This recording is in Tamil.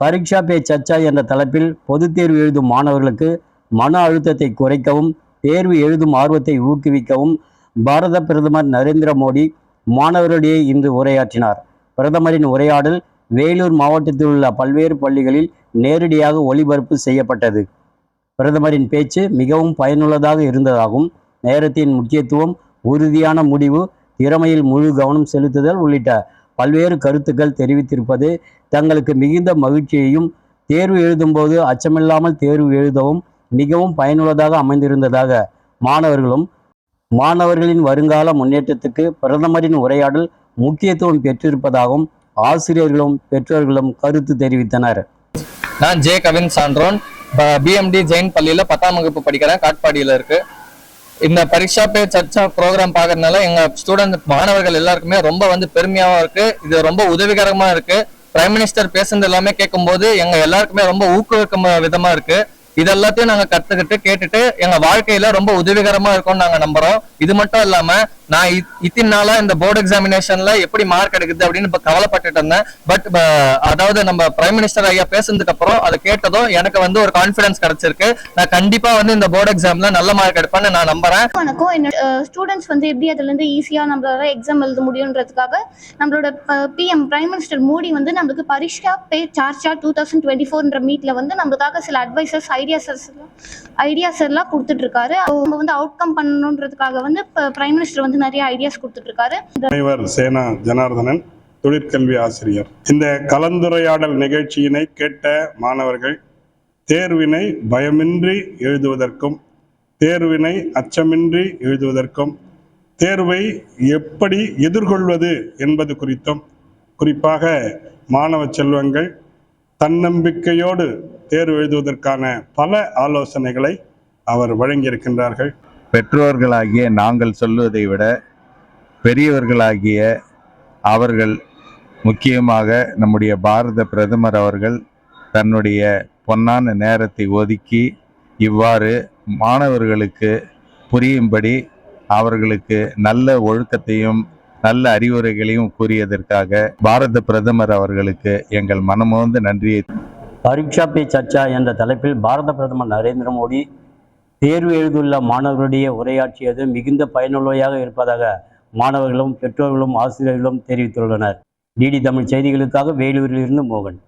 பரீட்சா பே சர்ச்சா என்ற தலைப்பில் பொதுத் தேர்வு எழுதும் மாணவர்களுக்கு மன அழுத்தத்தை குறைக்கவும் தேர்வு எழுதும் ஆர்வத்தை ஊக்குவிக்கவும் பாரத பிரதமர் நரேந்திர மோடி மாணவர்களிடையே இன்று உரையாற்றினார். பிரதமரின் உரையாடல் வேலூர் மாவட்டத்தில் உள்ள பல்வேறு பள்ளிகளில் நேரடியாக ஒளிபரப்பு செய்யப்பட்டது. பிரதமரின் பேச்சு மிகவும் பயனுள்ளதாக இருந்ததாகவும் நேரத்தின் முக்கியத்துவம் உறுதியான முடிவு திறமையில் முழு கவனம் செலுத்துதல் உள்ளிட்ட பல்வேறு கருத்துக்கள் தெரிவித்திருப்பது தங்களுக்கு மிகுந்த மகிழ்ச்சியையும் தேர்வு எழுதும்போது அச்சமில்லாமல் தேர்வு எழுதவும் மிகவும் பயனுள்ளதாக அமைந்திருந்ததாக மாணவர்களும் மாணவர்களின் வருங்கால முன்னேற்றத்துக்கு பிரதமரின் உரையாடல் முக்கியத்துவம் பெற்றிருப்பதாகவும் ஆசிரியர்களும் பெற்றோர்களும் கருத்து தெரிவித்தனர். நான் ஜே கவின் சான்றோன். பிஎம்டி ஜெயின் பள்ளியில பத்தாம் வகுப்பு படிக்கிறேன். காட்பாடியில இருக்கு. இந்த பரீட்சா பே சர்ச்சா ப்ரோக்ராம் பார்க்கறதுனால எங்க ஸ்டூடெண்ட் மாணவர்கள் எல்லாருக்குமே ரொம்ப வந்து பெருமையாவும் இருக்கு. இது ரொம்ப உதவிகரமா இருக்கு. பிரைம் மினிஸ்டர் பேசுனது எல்லாமே கேட்கும்போது எங்க எல்லாருக்குமே ரொம்ப ஊக்குவிக்கும் விதமா இருக்கு. இதெல்லாத்தையும் நாங்க கத்துக்கிட்டு கேட்டுட்டு எங்க வாழ்க்கையில ரொம்ப உதவிகரமா இருக்கும்னு நாங்க நம்புறோம். இது மட்டும் இல்லாம நான் இத்தின் நாளா இந்த போர்டு எக்ஸாமினேஷன்ல எப்படி மார்க் எடுக்குது அப்படின்னு இப்ப கவலைப்பட்டுட்டு இருந்தேன். பட் அதாவது நம்ம பிரைம் மினிஸ்டர் ஐயா பேசுனதுக்கு அப்புறம் அதை கேட்டதும் எனக்கு வந்து ஒரு கான்பிடன்ஸ் கிடைச்சிருக்கு. நான் கண்டிப்பா வந்து இந்த போர்டு எக்ஸாம்ல நல்ல மார்க் எடுப்பேன்னு நான் நம்புறேன். வணக்கம் என்னோட ஸ்டூடெண்ட்ஸ் வந்து எப்படி அதுலேருந்து ஈஸியாக நம்மளால எக்ஸாம் எழுத முடியும்ன்றதுக்காக நம்மளோட பிஎம் பிரைம் மினிஸ்டர் மோடி வந்து நம்மளுக்கு Pariksha Pe Charcha two thousand twenty ஃபோர்ன்ற மீட்டில் வந்து நம்மளுக்காக சில அட்வைசர்ஸ் ஐடியாசஸ் ஐடியாஸ் எல்லாம் கொடுத்துட்ருக்காரு. அவங்க வந்து அவுட்கம் பண்ணணுன்றதுக்காக வந்து பிரைம் மினிஸ்டர் வந்து நிறைய ஐடியாஸ் கொடுத்துட்ருக்காரு. முனைவர் சேனா ஜனார்தனன் தொழிற்கல்வி ஆசிரியர். இந்த கலந்துரையாடல் நிகழ்ச்சியினை கேட்ட மாணவர்கள் தேர்வினை பயமின்றி எழுதுவதற்கும் தேர்வினை அச்சமின்றி எழுதுவதற்கும் தேர்வை எப்படி எதிர்கொள்வது என்பது குறித்தும் குறிப்பாக மாணவ செல்வங்கள் தன்னம்பிக்கையோடு தேர்வு எழுதுவதற்கான பல ஆலோசனைகளை அவர் வழங்கியிருக்கின்றார்கள். பெற்றோர்களாகிய நாங்கள் சொல்வதை விட பெரியவர்களாகிய அவர்கள் முக்கியமாக நம்முடைய பாரத பிரதமர் அவர்கள் தன்னுடைய பொன்னான நேரத்தை ஒதுக்கி இவ்வாறு மாணவர்களுக்கு புரியும்படி அவர்களுக்கு நல்ல ஒழுக்கத்தையும் நல்ல அறிவுரைகளையும் கூறியதற்காக பாரத பிரதமர் அவர்களுக்கு எங்கள் மனமோந்து நன்றியை பரீட்சா பே சர்ச்சா என்ற தலைப்பில் பாரத பிரதமர் நரேந்திர மோடி தேர்வு எழுதியுள்ள மாணவர்களிடையே உரையாற்றியது மிகுந்த பயனுள்ளவையாக இருப்பதாக மாணவர்களும் பெற்றோர்களும் ஆசிரியர்களும் தெரிவித்துள்ளனர். டிடி தமிழ் செய்திகளுக்காக வேலூரிலிருந்து மோகன்.